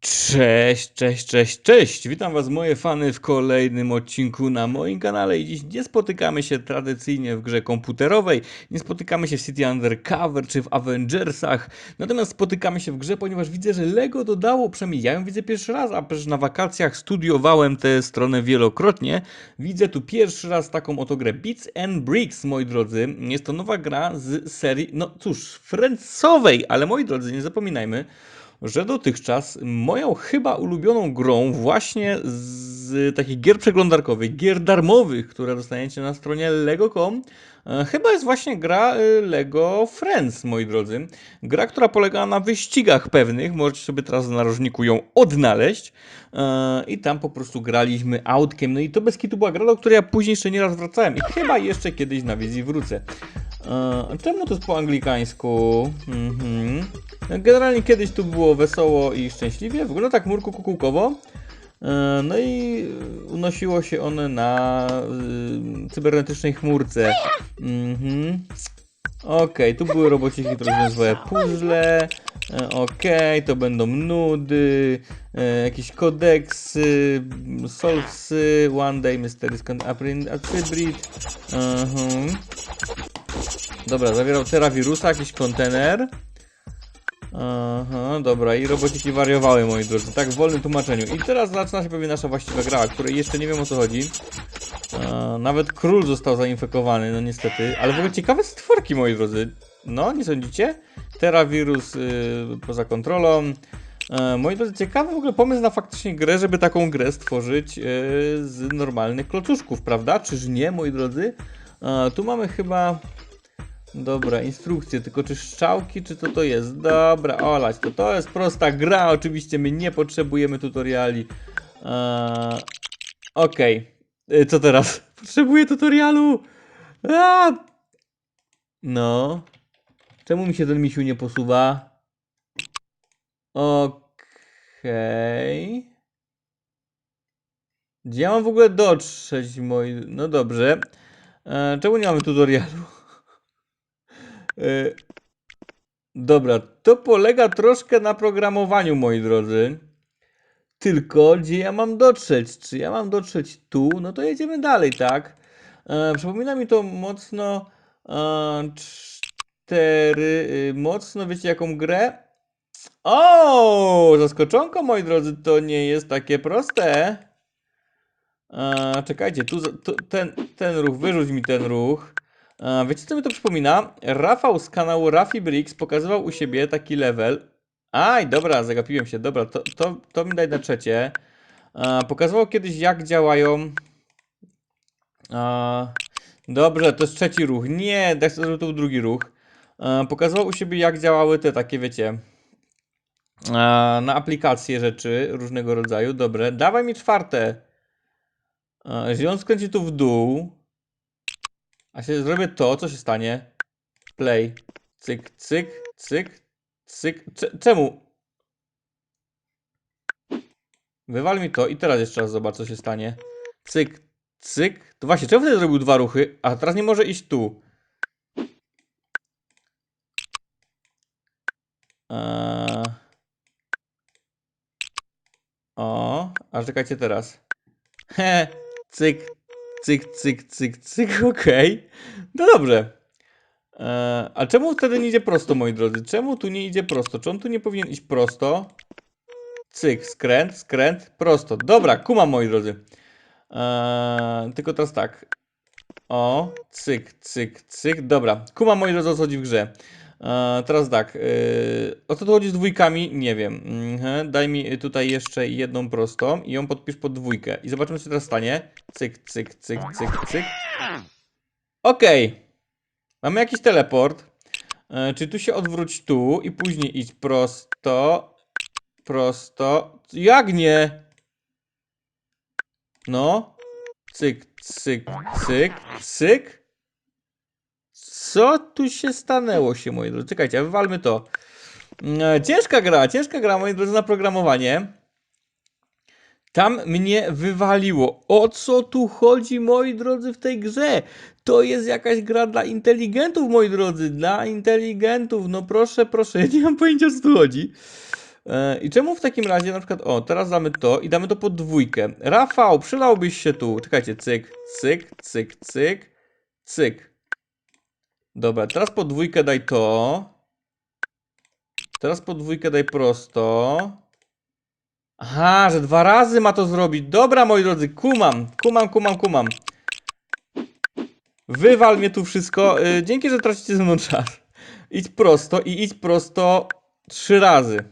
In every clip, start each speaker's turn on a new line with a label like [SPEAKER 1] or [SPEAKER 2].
[SPEAKER 1] Cześć, cześć, cześć, cześć! Witam Was, moje fany, w kolejnym odcinku na moim kanale. I dziś nie spotykamy się tradycyjnie w grze komputerowej, nie spotykamy się w City Undercover czy w Avengersach, natomiast spotykamy się w grze, ponieważ widzę, że Lego dodało, przynajmniej ja ją widzę pierwszy raz, a przecież na wakacjach studiowałem tę stronę wielokrotnie. Widzę tu pierwszy raz taką oto grę Bits and Bricks, moi drodzy. Jest to nowa gra z serii, no cóż, Friendsowej, ale moi drodzy, nie zapominajmy, że dotychczas moją chyba ulubioną grą właśnie z takich gier przeglądarkowych, gier darmowych, które dostaniecie na stronie lego.com, e, chyba jest właśnie gra e, Lego Friends, moi drodzy. Gra, która polega na wyścigach pewnych, możecie sobie teraz w narożniku ją odnaleźć e, i tam po prostu graliśmy autkiem, no i to bez kitu była gra, do której ja później jeszcze nie raz wracałem i chyba jeszcze kiedyś na wizji wrócę. Czemu to jest po anglikańsku? Mhm. Generalnie kiedyś tu było wesoło i szczęśliwie, wygląda tak murku kukułkowo. E, No i unosiło się one na y, cybernetycznej chmurce. Mhm. Okej, tu były robociki, które rozwiązywały puzzle. E, Okej, to będą nudy, e, jakieś kodeksy, solvesy, one day mysteries can apprehend a hybrid. Mhm. Dobra, zawierał terawirusa, jakiś kontener. Aha, dobra, i robociki wariowały, moi drodzy, tak w wolnym tłumaczeniu. I teraz zaczyna się pewnie nasza właściwa gra, której jeszcze nie wiem o co chodzi. E, nawet król został zainfekowany, no niestety. Ale w ogóle ciekawe stworki, moi drodzy. No, nie sądzicie? Terawirus y, poza kontrolą. E, moi drodzy, ciekawy w ogóle pomysł na faktycznie grę, żeby taką grę stworzyć y, z normalnych klocuszków, prawda? Czyż nie, moi drodzy? E, tu mamy chyba... Dobra, instrukcje, tylko czy strzałki, czy co to jest? Dobra, olać, to to jest prosta gra, oczywiście my nie potrzebujemy tutoriali. Eee, Okej, Y, co teraz? Potrzebuję tutorialu! A! No. Czemu mi się ten misiu nie posuwa? Okej. Gdzie ja mam w ogóle dotrzeć, moi... No dobrze. E, czemu nie mamy tutorialu? E, Dobra, to polega troszkę na programowaniu, moi drodzy. Tylko gdzie ja mam dotrzeć? Czy ja mam dotrzeć tu? No to jedziemy dalej, tak? E, przypomina mi to mocno e, cztery, y, mocno, wiecie jaką grę? O, zaskoczonko, moi drodzy, to nie jest takie proste. E, czekajcie, tu, tu ten, ten ruch, wyrzuć mi ten ruch. Wiecie co mi to przypomina? Rafał z kanału Rafi Bricks pokazywał u siebie taki level. Aj, dobra, zagapiłem się, dobra, to, to, to mi daj na trzecie. Pokazywał kiedyś jak działają... Dobrze, to jest trzeci ruch. Nie, to był drugi ruch. Pokazywał u siebie jak działały te takie, wiecie... Na aplikacje rzeczy różnego rodzaju. Dobre, dawaj mi czwarte. E, Jeżeli on skręci tu w dół, a się zrobię to, co się stanie? Play. Cyk, cyk, cyk, cyk. Cze- czemu? Wywal mi to i teraz jeszcze raz zobacz, co się stanie. Cyk, cyk. To właśnie, czemu wtedy zrobił dwa ruchy, a teraz nie może iść tu? Eee... O, a czekajcie teraz. He, cyk, cyk, cyk, cyk, cyk, okej. No dobrze. Eee, a czemu wtedy nie idzie prosto, moi drodzy? Czemu tu nie idzie prosto? Czy on tu nie powinien iść prosto? Cyk, skręt, skręt, prosto. Dobra, kumam, moi drodzy. Eee, tylko teraz tak. O, cyk, cyk, cyk. Dobra, kumam, moi drodzy, o co chodzi w grze. Teraz tak. Eee, o co tu chodzi z dwójkami? Nie wiem. Mhm, daj mi tutaj jeszcze jedną prostą i ją podpisz pod dwójkę. I zobaczymy, co teraz stanie. Cyk, cyk, cyk, cyk, cyk. Okej. Mamy jakiś teleport. E, czy tu się odwróć tu i później idź prosto. Prosto. Jak nie? No. Cyk, cyk, cyk, cyk. Co tu się stanęło się, moi drodzy? Czekajcie, wywalmy to. E, ciężka gra, ciężka gra, moi drodzy, na programowanie. Tam mnie wywaliło. O co tu chodzi, moi drodzy, w tej grze? To jest jakaś gra dla inteligentów, moi drodzy. Dla inteligentów. No proszę, proszę. Nie mam pojęcia, co tu chodzi. E, I czemu w takim razie na przykład, o, teraz damy to i damy to pod dwójkę. Rafał, przylałbyś się tu. Czekajcie, cyk, cyk, cyk, cyk, cyk. Dobra, teraz pod dwójkę daj to. Teraz pod dwójkę daj prosto. Aha, że dwa razy ma to zrobić. Dobra, moi drodzy, kumam, kumam, kumam, kumam. Wywal mnie tu wszystko. Y, dzięki, że tracicie ze mną czas. Idź prosto i idź prosto trzy razy.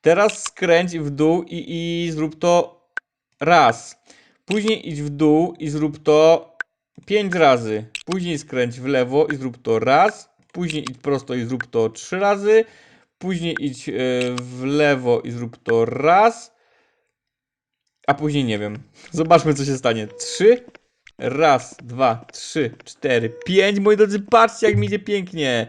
[SPEAKER 1] Teraz skręć w dół i, i zrób to raz. Później idź w dół i zrób to pięć razy. Później skręć w lewo i zrób to raz. Później idź prosto i zrób to trzy razy. Później idź y, w lewo i zrób to raz. A później nie wiem. Zobaczmy, co się stanie. Trzy. Raz, dwa, trzy, cztery, pięć. Moi drodzy, patrzcie, jak mi idzie pięknie.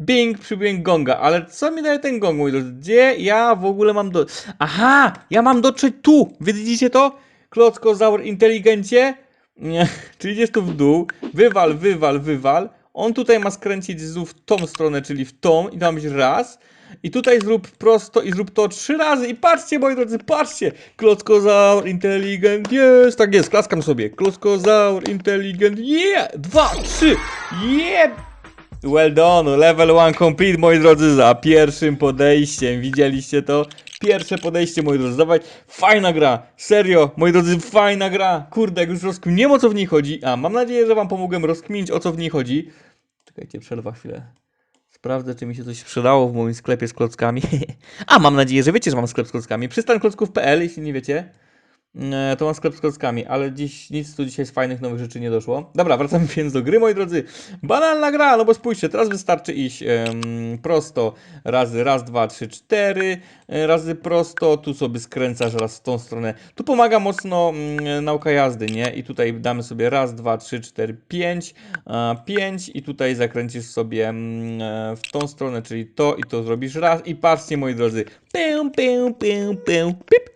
[SPEAKER 1] Bing, przybyłem gonga. Ale co mi daje ten gong, moi drodzy? Gdzie ja w ogóle mam do... Aha! Ja mam dotrzeć tu! Widzicie to? Klockozaur inteligencie? Nie, czyli idziesz tu w dół. Wywal, wywal, wywal. On tutaj ma skręcić znów w tą stronę, czyli w tą. I tam być raz. I tutaj zrób prosto i zrób to trzy razy. I patrzcie, moi drodzy, patrzcie! Klockozaur, inteligent, jest! Tak jest, klaskam sobie. Klockozaur, inteligent, yeah! Dwa, trzy, yeah! Well done, level one complete, moi drodzy, za pierwszym podejściem. Widzieliście to? Pierwsze podejście, moi drodzy, dawaj. Fajna gra, serio, moi drodzy, fajna gra. Kurde, jak już rozkminiłem o co w niej chodzi. A, mam nadzieję, że wam pomogłem rozkminić o co w niej chodzi. Czekajcie, przerwa chwilę. Sprawdzę, czy mi się coś sprzedało w moim sklepie z klockami. A, mam nadzieję, że wiecie, że mam sklep z klockami. Przystanklocków.pl, jeśli nie wiecie. E, To mam sklep z klockami, ale dziś nic tu dzisiaj z fajnych nowych rzeczy nie doszło. Dobra, wracamy więc do gry, moi drodzy. Banalna gra, no bo spójrzcie, teraz wystarczy iść prosto razy raz, dwa, trzy, cztery e, razy prosto, tu sobie skręcasz raz w tą stronę. Tu pomaga mocno mm, nauka jazdy, nie? I tutaj damy sobie raz, dwa, trzy, cztery, pięć, a, pięć i tutaj zakręcisz sobie mm, e, w tą stronę, czyli to i to zrobisz raz i patrzcie, moi drodzy. Pę, pę, pę, pę, pip.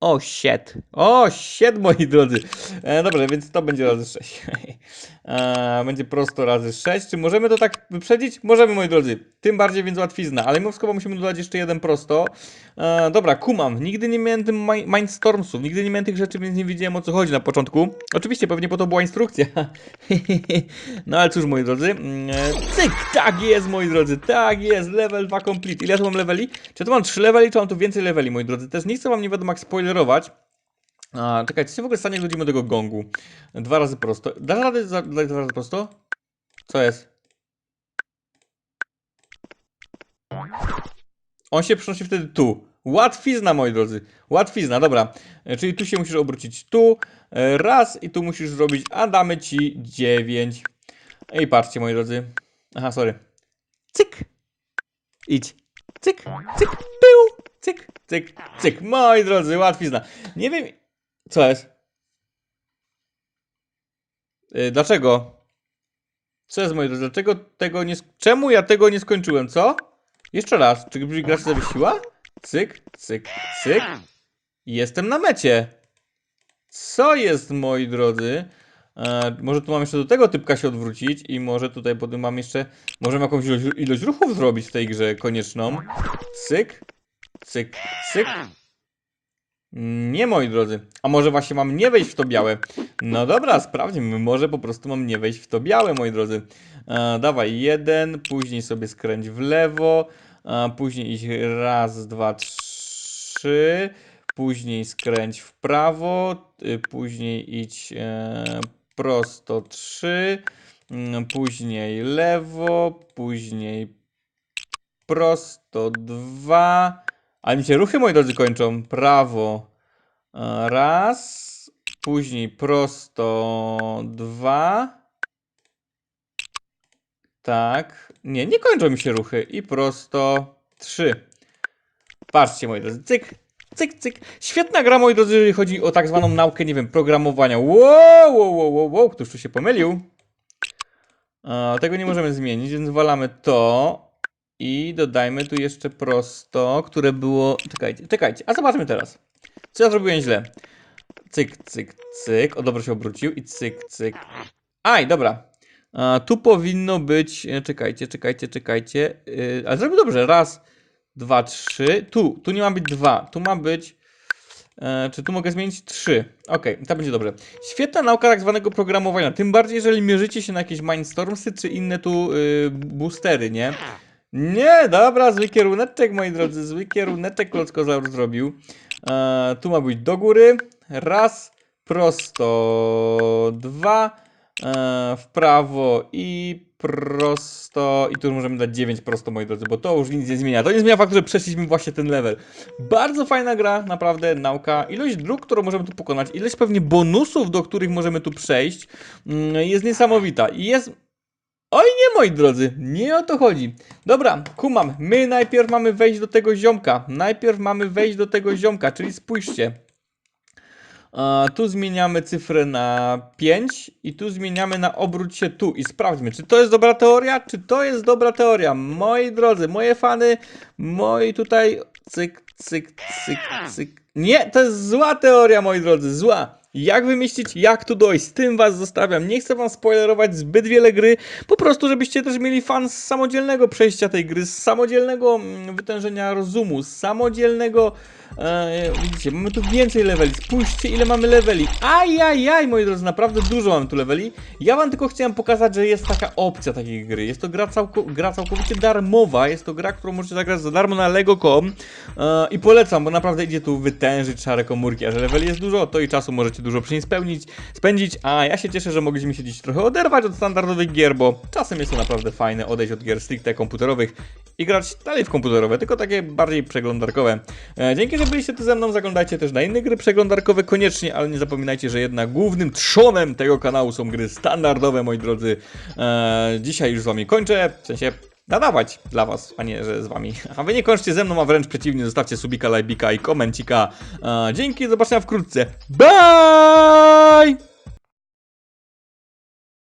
[SPEAKER 1] O shit. O shit, moi drodzy. E, dobrze, więc to będzie razy 6. e, będzie prosto razy 6. Czy możemy to tak wyprzedzić? Możemy, moi drodzy. Tym bardziej, więc łatwizna. Ale mimo wszystko musimy dodać jeszcze jeden prosto. E, dobra, kumam. Nigdy nie miałem tym mi- Mindstormsów. Nigdy nie miałem tych rzeczy, więc nie wiedziałem o co chodzi na początku. Oczywiście, pewnie po to była instrukcja. no ale cóż, moi drodzy. Mm, e, Cyk, tak jest, moi drodzy. Tak jest. Level 2 complete. Ile tu mam leveli? Czy tu mam 3 leveli, czy mam tu więcej leveli, moi drodzy? Też nie chcę wam nie wiadomo jak spoilerować. A, czekajcie, co się w ogóle stanie, jak dojdziemy do tego gongu? Dwa razy prosto. Dasz radę za- dwa razy prosto? Co jest? On się przenosi wtedy tu. Łatwizna, moi drodzy. Łatwizna, dobra. E, Czyli tu się musisz obrócić tu. e, Raz i tu musisz zrobić, a damy ci 9. I patrzcie, moi drodzy. Aha, sorry. Cyk. Idź. Cyk, cyk, pył. Cyk, cyk, cyk. Moi drodzy, łatwizna. Nie wiem, co jest. Yy, dlaczego? Co jest, moi drodzy? Dlaczego tego nie... Czemu ja tego nie skończyłem, co? Jeszcze raz. Czy gra się zawiesiła? Cyk, cyk, cyk. Jestem na mecie. Co jest, moi drodzy? E, może tu mam jeszcze do tego typka się odwrócić i może tutaj potem mam jeszcze... Możemy jakąś ilość, ilość ruchów zrobić w tej grze konieczną. Cyk, cyk, cyk. Nie, moi drodzy. A może właśnie mam nie wejść w to białe? No dobra, sprawdźmy. Może po prostu mam nie wejść w to białe, moi drodzy. E, dawaj, jeden, później sobie skręć w lewo, a później iść raz, dwa, trzy, później skręć w prawo, y, później idź e, prosto trzy, mm, później lewo, później prosto dwa. Ale mi się ruchy, moi drodzy, kończą. Prawo e, raz, później prosto dwa. Tak. Nie, nie kończą mi się ruchy. I prosto trzy. Patrzcie, moi drodzy. Cyk, cyk, cyk. Świetna gra, moi drodzy, jeżeli chodzi o tak zwaną naukę, nie wiem, programowania. Wow, wow, wow, wow, wow. Któż tu się pomylił? E, tego nie możemy zmienić, więc walamy to. I dodajmy tu jeszcze prosto, które było... Czekajcie, czekajcie, a zobaczmy teraz. Co ja zrobiłem źle? Cyk, cyk, cyk. O, dobrze się obrócił. I cyk, cyk. Aj, dobra. A, tu powinno być. e, Czekajcie, czekajcie, czekajcie. Yy, ale zrobił dobrze. Raz, dwa, trzy. Tu, tu nie ma być dwa. Tu ma być. E, czy tu mogę zmienić? Trzy. Okej, to będzie dobrze. Świetna nauka tak zwanego programowania. Tym bardziej, jeżeli mierzycie się na jakieś Mindstormsy czy inne tu y, boostery, nie? Nie, dobra, zły kieruneczek, moi drodzy. Zły kieruneczek Klockozaur zrobił. E, tu ma być do góry. Raz, prosto. Dwa, e, w prawo i prosto. I tu możemy dać 9 prosto, moi drodzy, bo to już nic nie zmienia. To nie zmienia faktu, że przeszliśmy właśnie ten level. Bardzo fajna gra, naprawdę, nauka. Ilość dróg, którą możemy tu pokonać, ilość pewnie bonusów, do których możemy tu przejść, mm, jest niesamowita. I jest Oj nie, moi drodzy, nie o to chodzi. Dobra, kumam. My najpierw mamy wejść do tego ziomka. Najpierw mamy wejść do tego ziomka, czyli spójrzcie. A, tu zmieniamy cyfrę na 5 i tu zmieniamy na obróć się tu i sprawdźmy, czy to jest dobra teoria, czy to jest dobra teoria. Moi drodzy, moje fany, moi tutaj cyk, cyk, cyk, cyk. Nie, to jest zła teoria, moi drodzy, zła. Jak wymyślić, jak tu dojść, z tym was zostawiam. Nie chcę wam spoilerować zbyt wiele gry, po prostu żebyście też mieli fan z samodzielnego przejścia tej gry, z samodzielnego mm, wytężenia rozumu, z samodzielnego... E, widzicie, mamy tu więcej leveli, spójrzcie ile mamy leveli. Ajajaj, moi drodzy, naprawdę dużo mamy tu leveli. Ja wam tylko chciałem pokazać, że jest taka opcja takiej gry. Jest to gra, całko, gra całkowicie darmowa, jest to gra, którą możecie zagrać za darmo na lego.com e, i polecam, bo naprawdę idzie tu wytężyć szare komórki, a że leveli jest dużo, to i czasu możecie dużo przy niej spełnić, spędzić, a ja się cieszę, że mogliśmy się dziś trochę oderwać od standardowych gier, bo czasem jest to naprawdę fajne odejść od gier stricte komputerowych i grać dalej w komputerowe, tylko takie bardziej przeglądarkowe. E, dzięki, że byliście tu ze mną, zaglądajcie też na inne gry przeglądarkowe koniecznie, ale nie zapominajcie, że jednak głównym trzonem tego kanału są gry standardowe, moi drodzy. E, dzisiaj już z wami kończę, w sensie nadawać dla was, a nie, że z wami. A wy nie kończcie ze mną, a wręcz przeciwnie, zostawcie subika, lajbika i komencika. Dzięki, do zobaczenia wkrótce. Bye!